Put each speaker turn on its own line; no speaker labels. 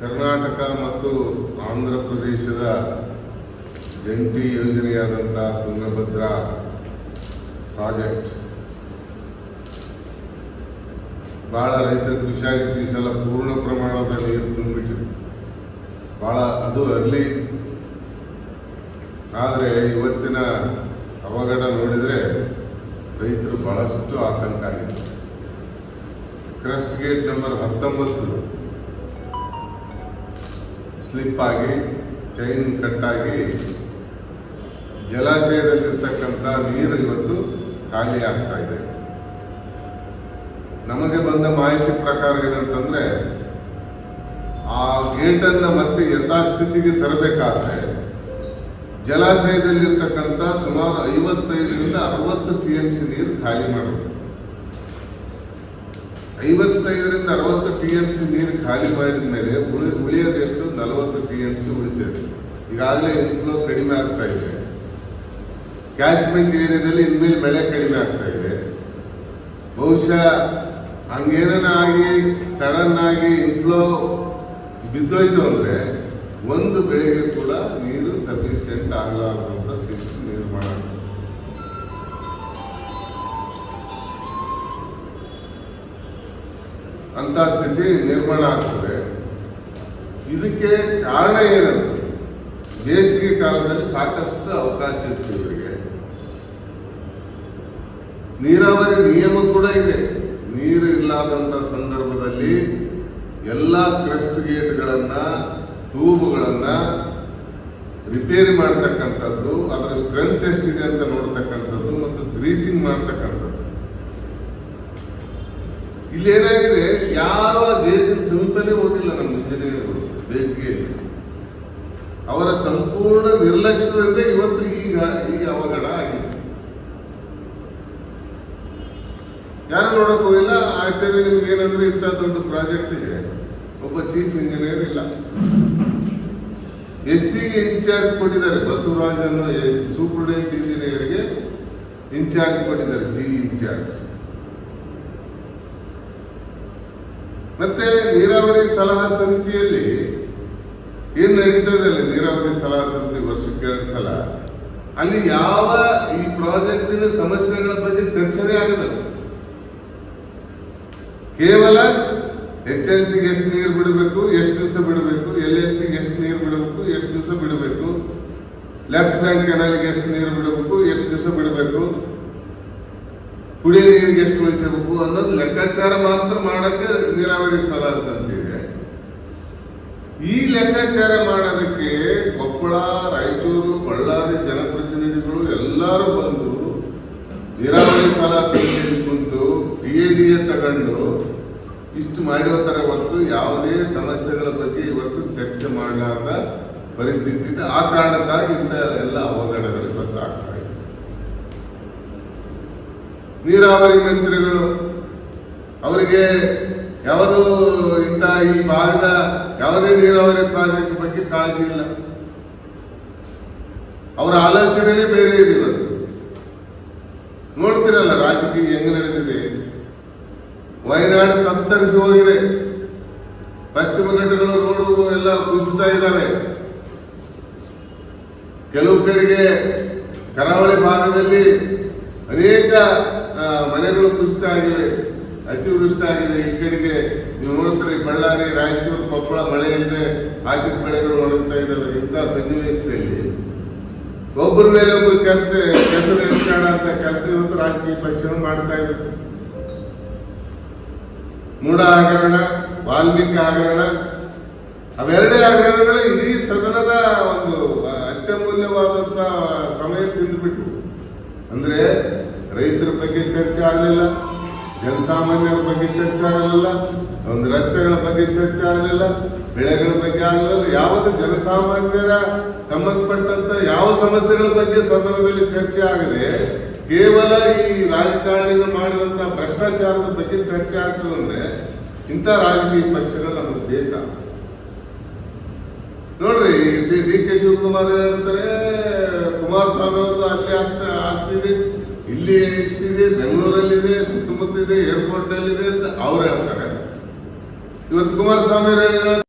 ಕರ್ನಾಟಕ ಮತ್ತು ಆಂಧ್ರ ಪ್ರದೇಶದ ಜಂಟಿ ಯೋಜನೆಯಾದಂಥ ತುಂಗಭದ್ರಾ ಪ್ರಾಜೆಕ್ಟ್. ಭಾಳ ರೈತರಿಗೆ ಖುಷಿಯಾಗಿತ್ತು ಈ ಸಲ ಪೂರ್ಣ ಪ್ರಮಾಣದ ನೀರು ತುಂಬಿಟ್ಟು ಭಾಳ ಅದು ಅರ್ಲಿ. ಆದರೆ ಇವತ್ತಿನ ಅವಘಡ ನೋಡಿದರೆ ರೈತರು ಬಹಳಷ್ಟು ಆತಂಕ ಆಗಿದೆ ಕ್ರಸ್ಟ್ ಗೇಟ್ ನಂಬರ್ ಹತ್ತೊಂಬತ್ತು. ಸ್ಲಿಪ್ ಆಗಿ ಚೈನ್ ಕಟ್ಟಾಗಿ, ಜಲಾಶಯದಲ್ಲಿರ್ತಕ್ಕಂಥ ನೀರು ಇವತ್ತು ಖಾಲಿ ಆಗ್ತಾ ಇದೆ. ನಮಗೆ ಬಂದ ಮಾಹಿತಿ ಪ್ರಕಾರ ಏನಂತಂದ್ರೆ, ಆ ಗೇಟನ್ನು ಮತ್ತೆ ಯಥಾಸ್ಥಿತಿಗೆ ತರಬೇಕಾದ್ರೆ, ಜಲಾಶಯದಲ್ಲಿರ್ತಕ್ಕಂಥ ಸುಮಾರು ಐವತ್ತೈದರಿಂದ ಅರವತ್ತು ಟಿ ಎಂ ಸಿ ನೀರು ಖಾಲಿ ಮಾಡಬೇಕು ಐವತ್ತೈದರಿಂದ ಅರವತ್ತು ಟಿ ಎಂ ಸಿ ನೀರು ಖಾಲಿ ಮಾಡಿದ ಮೇಲೆ ಉಳಿ, ಉಳಿಯೋದೆಷ್ಟು? ನಲವತ್ತು ಟಿ ಎಂ ಸಿ ಉಳಿತದೆ ಈಗಾಗಲೇ ಇನ್ಫ್ಲೋ ಕಡಿಮೆ ಆಗ್ತಾ ಇದೆ. ಕ್ಯಾಚ್ಮೆಂಟ್ ಏರಿಯಾದಲ್ಲಿ ಇನ್ಮೇಲೆ ಬೆಳೆ ಕಡಿಮೆ ಆಗ್ತಾ ಇದೆ. ಬಹುಶಃ ಹಂಗೇನಾಗಿ ಸಡನ್ ಆಗಿ ಇನ್ಫ್ಲೋ ಬಿದ್ದೋಯ್ತು ಅಂದರೆ ಒಂದು ಬೆಳೆಗೆ ಕೂಡ ನೀರು ಸಫಿಷಿಯಂಟ್ ಆಗಲಾರದಂಥ ಸ್ಥಿತಿ ನಿರ್ಮಾಣ ಆಗ್ತದೆ. ಅಂತ ಸ್ಥಿತಿ ನಿರ್ಮಾಣ ಆಗ್ತದೆ. ಇದಕ್ಕೆ ಕಾರಣ ಏನಂದ್ರೆ, ಬೇಸಿಗೆ ಕಾಲದಲ್ಲಿ ಸಾಕಷ್ಟು ಅವಕಾಶ ಇತ್ತು ಇವರಿಗೆ. ನೀರಾವರಿ ನಿಯಮ ಕೂಡ ಇದೆ. ನೀರು ಇಲ್ಲದಂತ ಸಂದರ್ಭದಲ್ಲಿ ಎಲ್ಲ ಕ್ರಸ್ಟ್ ಗೇಟ್ಗಳನ್ನ, ಟ್ಯೂಬ್ಗಳನ್ನ ರಿಪೇರಿ ಮಾಡ್ತಕ್ಕಂಥದ್ದು, ಅದರ ಸ್ಟ್ರೆಂತ್ ಎಷ್ಟಿದೆ ಅಂತ ನೋಡ್ತಕ್ಕಂಥದ್ದು ಮತ್ತು ಗ್ರೀಸಿಂಗ್ ಮಾಡ್ತಕ್ಕಂಥದ್ದು. ಇಲ್ಲಿ ಏನಾಗಿದೆ ಯಾರು ಆ ಗೇಟಿನ ಸಮೀಪನೇ ಹೋಗಿಲ್ಲ ನಮ್ಮ ಇಂಜಿನಿಯರ್ಗಳು ಬೇಸಿಗೆಯಲ್ಲಿ ಅವರ ಸಂಪೂರ್ಣ ನಿರ್ಲಕ್ಷ್ಯದಿಂದ ಇವತ್ತು ಈಗ ಈಗ ಅವಘಡ ಆಗಿದೆ. ಯಾರು ನೋಡಕ್ ಹೋಗಿಲ್ಲ? ಆಶ್ಚರ್ಯ ನಿಮ್ಗೆ ಏನಂದ್ರೆ ಇಂಥ ದೊಡ್ಡ ಪ್ರಾಜೆಕ್ಟ್ಗೆ ಒಬ್ಬ ಚೀಫ್ ಇಂಜಿನಿಯರ್ ಇಲ್ಲ. ಎಸ್ ಸಿಗೆ ಇನ್ಚಾರ್ಜ್ ಕೊಟ್ಟಿದ್ದಾರೆ. ಬಸವರಾಜನ್ನು ಸೂಪರ್ಡೆಂಟ್ ಇಂಜಿನಿಯರ್ಗೆ ಇನ್ಚಾರ್ಜ್ ಕೊಟ್ಟಿದ್ದಾರೆ ಸಿ ಇನ್ಚಾರ್ಜ್. ಮತ್ತೆ ನೀರಾವರಿ ಸಲಹಾ ಸಮಿತಿಯಲ್ಲಿ ಏನು ನಡೀತದೆ ಅಲ್ಲಿ ನೀರಾವರಿ ಸಲಹಾ ಸಮಿತಿ ವರ್ಷಕ್ಕೆ ಎರಡು ಸಲ? ಅಲ್ಲಿ ಯಾವ ಈ ಪ್ರಾಜೆಕ್ಟಿನ ಸಮಸ್ಯೆಗಳ ಬಗ್ಗೆ ಚರ್ಚೆನೇ ಆಗದಲ್ಲ ಕೇವಲ ಎಚ್ ಎಲ್ ಸಿಗೆ ಎಷ್ಟು ನೀರು ಬಿಡಬೇಕು, ಎಷ್ಟು ದಿವಸ ಬಿಡಬೇಕು ಎಲ್ ಎಲ್ ಸಿಗೆ ಎಷ್ಟು ನೀರು ಬಿಡಬೇಕು, ಎಷ್ಟು ದಿವಸ ಬಿಡಬೇಕು, ಲೆಫ್ಟ್ ಬ್ಯಾಂಕ್ ಕೆನಾಲಿಗೆ ಎಷ್ಟು ನೀರು ಬಿಡಬೇಕು, ಎಷ್ಟು ದಿವಸ ಬಿಡಬೇಕು ಕುಡಿಯ ನೀರಿಗೆ ಎಷ್ಟು ಉಳಿಸಬೇಕು ಅನ್ನೋದು ಲೆಕ್ಕಾಚಾರ ಮಾತ್ರ ಮಾಡಕ್ಕೆ ನೀರಾವರಿ ಸಲಹಾ ಇದೆ ಈ ಲೆಕ್ಕಾಚಾರ ಮಾಡೋದಕ್ಕೆ ಕೊಪ್ಪಳ, ರಾಯಚೂರು, ಬಳ್ಳಾರಿ ಜನಪ್ರತಿನಿಧಿಗಳು ಎಲ್ಲರೂ ಬಂದು ನೀರಾವರಿ ಸಲಹಾ ಸಮಿತಿಯಲ್ಲಿ ಕುಂತು ಡಿ ಎ ಡಿ ಎ ತಗೊಂಡು ಇಷ್ಟು ಮಾಡಿರ್ತಾರೆ ಹೊರತು ಯಾವುದೇ ಸಮಸ್ಯೆಗಳ ಬಗ್ಗೆ ಇವತ್ತು ಚರ್ಚೆ ಮಾಡಲಾರದ ಪರಿಸ್ಥಿತಿ ಇದೆ. ಆ ಕಾರಣಕ್ಕಾಗಿ ಇಂಥ ಎಲ್ಲ ಅವಘಡಗಳು ಇವತ್ತು ಆಗ್ತಾ ಇದೆ. ನೀರಾವರಿ ಮಂತ್ರಿಗಳು, ಅವರಿಗೆ ಯಾವುದು ಇಂಥ ಈ ಭಾಗದ ಯಾವುದೇ ನೀರಾವರಿ ಪ್ರಾಜೆಕ್ಟ್ ಬಗ್ಗೆ ಕಾಳಜಿ ಇಲ್ಲ. ಅವರ ಆಲೋಚನೆನೇ ಬೇರೆ ಇದೆ ಇವತ್ತು. ನೋಡ್ತಿರಲ್ಲ ರಾಜಕೀಯ ಹೆಂಗ್ ನಡೆದಿದೆ. ವಯನಾಡು ತತ್ತರಿಸಿ ಹೋಗಿದೆ. ಪಶ್ಚಿಮ ಘಟ್ಟಗಳ ರೋಡು ಎಲ್ಲ ಕುಸಿತಾ ಇದ್ದಾವೆ ಕೆಲವು ಕಡೆಗೆ ಕರಾವಳಿ ಭಾಗದಲ್ಲಿ ಅನೇಕ ಮನೆಗಳು ಕುಸಿತ ಆಗಿವೆ ಅತಿವೃಷ್ಟಿ ಆಗಿದೆ. ಈ ಕಡೆಗೆ ನೀವು ನೋಡ್ತಾರೆ, ಬಳ್ಳಾರಿ, ರಾಯಚೂರು, ಕೊಪ್ಪಳ ಮಳೆ ಇಲ್ಲದೆ ಹಾಕಿದ ಬೆಳೆಗಳು ಒಣಗ್ತಾ ಇದ್ದಾವೆ. ಇಂಥ ಸನ್ನಿವೇಶದಲ್ಲಿ ಒಬ್ಬರ ಮೇಲೆ ಒಬ್ಬರು ಕೆಲಸ ಕೆಸರು ಹೆಚ್ಚಾಣ ಅಂತ ಕೆಲಸ ಇವತ್ತು ರಾಜಕೀಯ ಪಕ್ಷಗಳು ಮಾಡ್ತಾ ಇದೆ ಮೂಢ ಹಗರಣ ವಾಲ್ಮೀಕಿ ಹಗರಣ ಅವೆರಡೇ ಹಗರಣಗಳು ಇಡೀ ಸದನದ ಒಂದು ಅತ್ಯಮೂಲ್ಯವಾದಂತ ಸಮಯ ತಿಂದುಬಿಟ್ಟು ಅಂದ್ರೆ ರೈತರ ಬಗ್ಗೆ ಚರ್ಚೆ ಆಗಲಿಲ್ಲ, ಜನಸಾಮಾನ್ಯರ ಬಗ್ಗೆ ಚರ್ಚೆ ಆಗಲಿಲ್ಲ, ಒಂದು ರಸ್ತೆಗಳ ಬಗ್ಗೆ ಚರ್ಚೆ ಆಗಲಿಲ್ಲ, ಬೆಳೆಗಳ ಬಗ್ಗೆ ಆಗಲಿಲ್ಲ ಯಾವುದು ಜನಸಾಮಾನ್ಯರ ಸಂಬಂಧಪಟ್ಟಂತ ಯಾವ ಸಮಸ್ಯೆಗಳ ಬಗ್ಗೆ ಸದನದಲ್ಲಿ ಚರ್ಚೆ ಆಗದೆ ಕೇವಲ ಈ ರಾಜಕಾರಣಿಗಳು ಮಾಡಿದಂತ ಭ್ರಷ್ಟಾಚಾರದ ಬಗ್ಗೆ ಚರ್ಚೆ ಆಗ್ತದಂದ್ರೆ ಇಂಥ ರಾಜಕೀಯ ಪಕ್ಷಗಳು ನಮಗೆ ಬೇಕಾ? ನೋಡ್ರಿ ಶ್ರೀ ಡಿ ಕೆ ಶಿವಕುಮಾರ್ ಹೇಳ್ತಾರೆ, ಕುಮಾರಸ್ವಾಮಿ ಅವ್ರದ್ದು ಅಲ್ಲಿ ಅಷ್ಟ ಆಸ್ತಿ ಇದೆ. ಇಲ್ಲಿ ಎಷ್ಟಿದೆ? ಬೆಂಗಳೂರಲ್ಲಿದೆ ಸುತ್ತಮುತ್ತ ಇದೆ ಏರ್ಪೋರ್ಟ್ ಅಲ್ಲಿದೆ ಅಂತ ಅವ್ರು ಹೇಳ್ತಾರೆ. ಇವತ್ತು ಕುಮಾರಸ್ವಾಮಿ